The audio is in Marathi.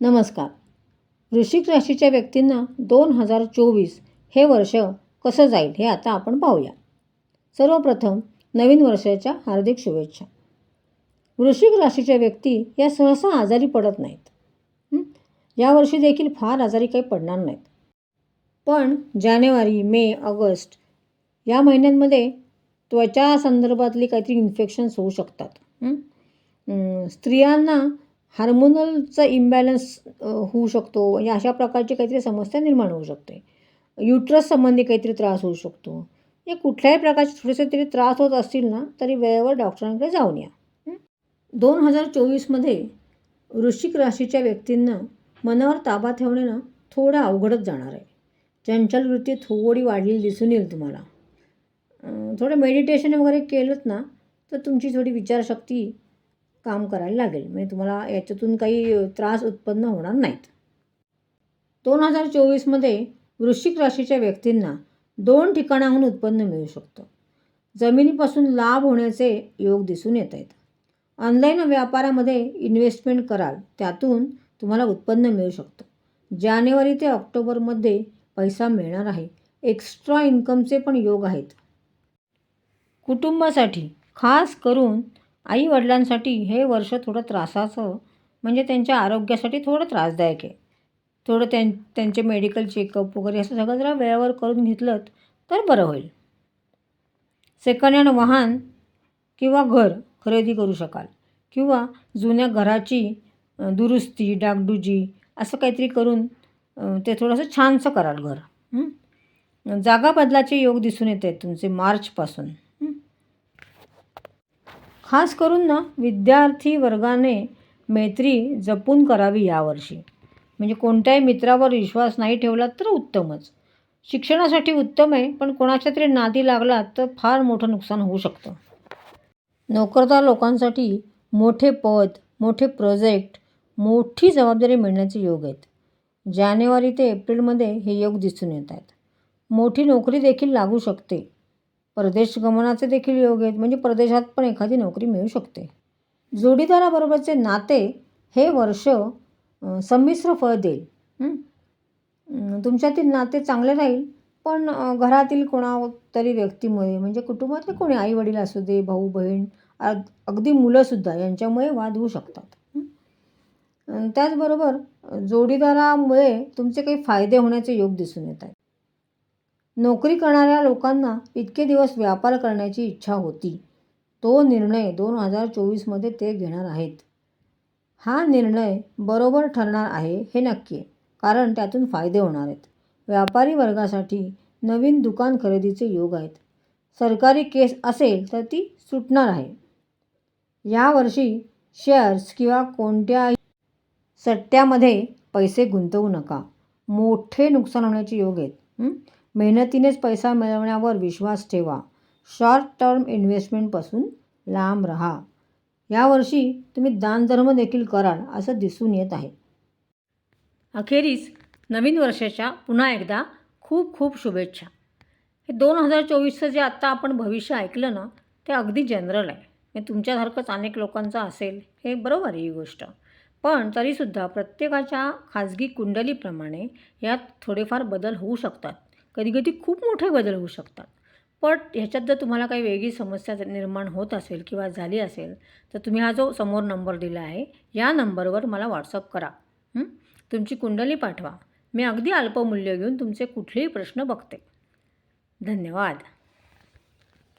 नमस्कार. वृश्चिक राशीच्या व्यक्तींना दोन हजार चोवीस हे वर्ष कसं जाईल हे आता आपण पाहूया. सर्वप्रथम नवीन वर्षाच्या हार्दिक शुभेच्छा. वृश्चिक राशीच्या व्यक्ती या सहसा आजारी पडत नाहीत. यावर्षी देखील फार आजारी काही पडणार नाहीत. पण जानेवारी मे ऑगस्ट या महिन्यांमध्ये त्वचा संदर्भातली काहीतरी इन्फेक्शन्स होऊ शकतात. स्त्रियांना हार्मोनलचा इम्बॅलन्स होऊ शकतो म्हणजे अशा प्रकारची काहीतरी समस्या निर्माण होऊ शकते. युट्रस संबंधी काहीतरी त्रास होऊ शकतो. या कुठल्याही प्रकारचे थोडेसे तरी त्रास होत असतील ना तरी वेळेवर डॉक्टरांकडे जाऊन या. दोन हजार चोवीसमध्ये वृश्चिक राशीच्या व्यक्तींना मनावर ताबा ठेवणं थोडं अवघडच जाणार आहे. चंचल वृत्ती थोडी वाढलेली दिसून येईल तुम्हाला. थोडं मेडिटेशन वगैरे केलंत ना तर तुमची थोडी विचारशक्ती काम करायला लागेल. म्हणजे तुम्हाला याच्यातून काही त्रास उत्पन्न होणार नाहीत. दोन हजार चोवीसमध्ये वृश्चिक राशीच्या व्यक्तींना दोन ठिकाणाहून उत्पन्न मिळू शकतं. जमिनीपासून लाभ होण्याचे योग दिसून येत आहेत. ऑनलाईन व्यापारामध्ये इन्व्हेस्टमेंट कराल त्यातून तुम्हाला उत्पन्न मिळू शकतं. जानेवारी ते ऑक्टोबरमध्ये पैसा मिळणार आहे. एक्स्ट्रा इन्कमचे पण योग आहेत. कुटुंबासाठी खास करून आई वडिलांसाठी हे वर्ष थोडं त्रासाचं म्हणजे त्यांच्या आरोग्यासाठी थोडं त्रासदायक आहे. थोडं त्यां त्यांचे मेडिकल चेकअप वगैरे असं सगळं जरा वेळेवर करून घेतलं तर बरं होईल. सेकंड हँड वाहन किंवा घर खरेदी करू शकाल किंवा जुन्या घराची दुरुस्ती डागडुजी असं काहीतरी करून ते थोडंसं छानसं कराल घर. जागा बदलाचे योग दिसून येत आहेत तुमचे मार्चपासून. खास करून ना विद्यार्थी वर्गाने मैत्री जपून करावी यावर्षी. म्हणजे कोणत्याही मित्रावर विश्वास नाही ठेवला तर उत्तमच. शिक्षणासाठी उत्तम आहे पण कोणाच्या तरी नादी लागला तर फार मोठं नुकसान होऊ शकतं. नोकरदार लोकांसाठी मोठे पद मोठे प्रोजेक्ट मोठी जबाबदारी मिळण्याचे योग आहेत. जानेवारी ते एप्रिलमध्ये हे योग दिसून येत आहेत. मोठी नोकरी देखील लागू शकते. परदेश गमनाचे देखील योग आहेत. म्हणजे परदेशात पण एखादी नोकरी मिळू शकते. जोडीदाराबरोबरचे नाते हे वर्ष संमिश्र फळ देईल. तुमच्यातील नाते चांगले राहील पण घरातील कोणा तरी व्यक्तीमुळे म्हणजे कुटुंबातले कोणी आई वडील असू दे भाऊ बहीण अग अगदी मुलंसुद्धा यांच्यामुळे वाद होऊ शकतात. त्याचबरोबर जोडीदारामुळे तुमचे काही फायदे होण्याचे योग दिसून येत आहेत. नोकरी करणाऱ्या लोकांना इतके दिवस व्यापार करण्याची इच्छा होती. तो निर्णय दोन हजार चोवीसमध्ये ते घेणार आहेत. हा निर्णय बरोबर ठरणार आहे हे नक्की आहे कारण त्यातून फायदे होणार आहेत. व्यापारी वर्गासाठी नवीन दुकान खरेदीचे योग आहेत. सरकारी केस असेल तर ती सुटणार आहे. यावर्षी शेअर्स किंवा कोणत्याही सट्ट्यामध्ये पैसे गुंतवू नका. मोठे नुकसान होण्याचे योग आहेत. मेहनतीनेच पैसा मिळवण्यावर विश्वास ठेवा. शॉर्ट टर्म इन्व्हेस्टमेंटपासून लांब राहा. यावर्षी तुम्ही दानधर्म देखील कराल असं दिसून येत आहे. अखेरीस नवीन वर्षाच्या पुन्हा एकदा खूप खूप शुभेच्छा. हे दोन हजार चोवीसचं जे आत्ता आपण भविष्य ऐकलं ना ते अगदी जनरल आहे. हे तुमच्यासारखंच अनेक लोकांचं असेल हे बरोबर आहे ही गोष्ट. पण तरीसुद्धा प्रत्येकाच्या खाजगी कुंडलीप्रमाणे यात थोडेफार बदल होऊ शकतात. कधीकधी खूप मोठे बदल होऊ शकतात. पण ह्याच्यात जर तुम्हाला काही वेगळी समस्या जर निर्माण होत असेल किंवा झाली असेल तर तुम्ही हा जो समोर नंबर दिला आहे या नंबरवर मला व्हॉट्सअप करा. तुमची कुंडली पाठवा. मी अगदी अल्पमूल्य घेऊन तुमचे कुठलेही प्रश्न बघते. धन्यवाद.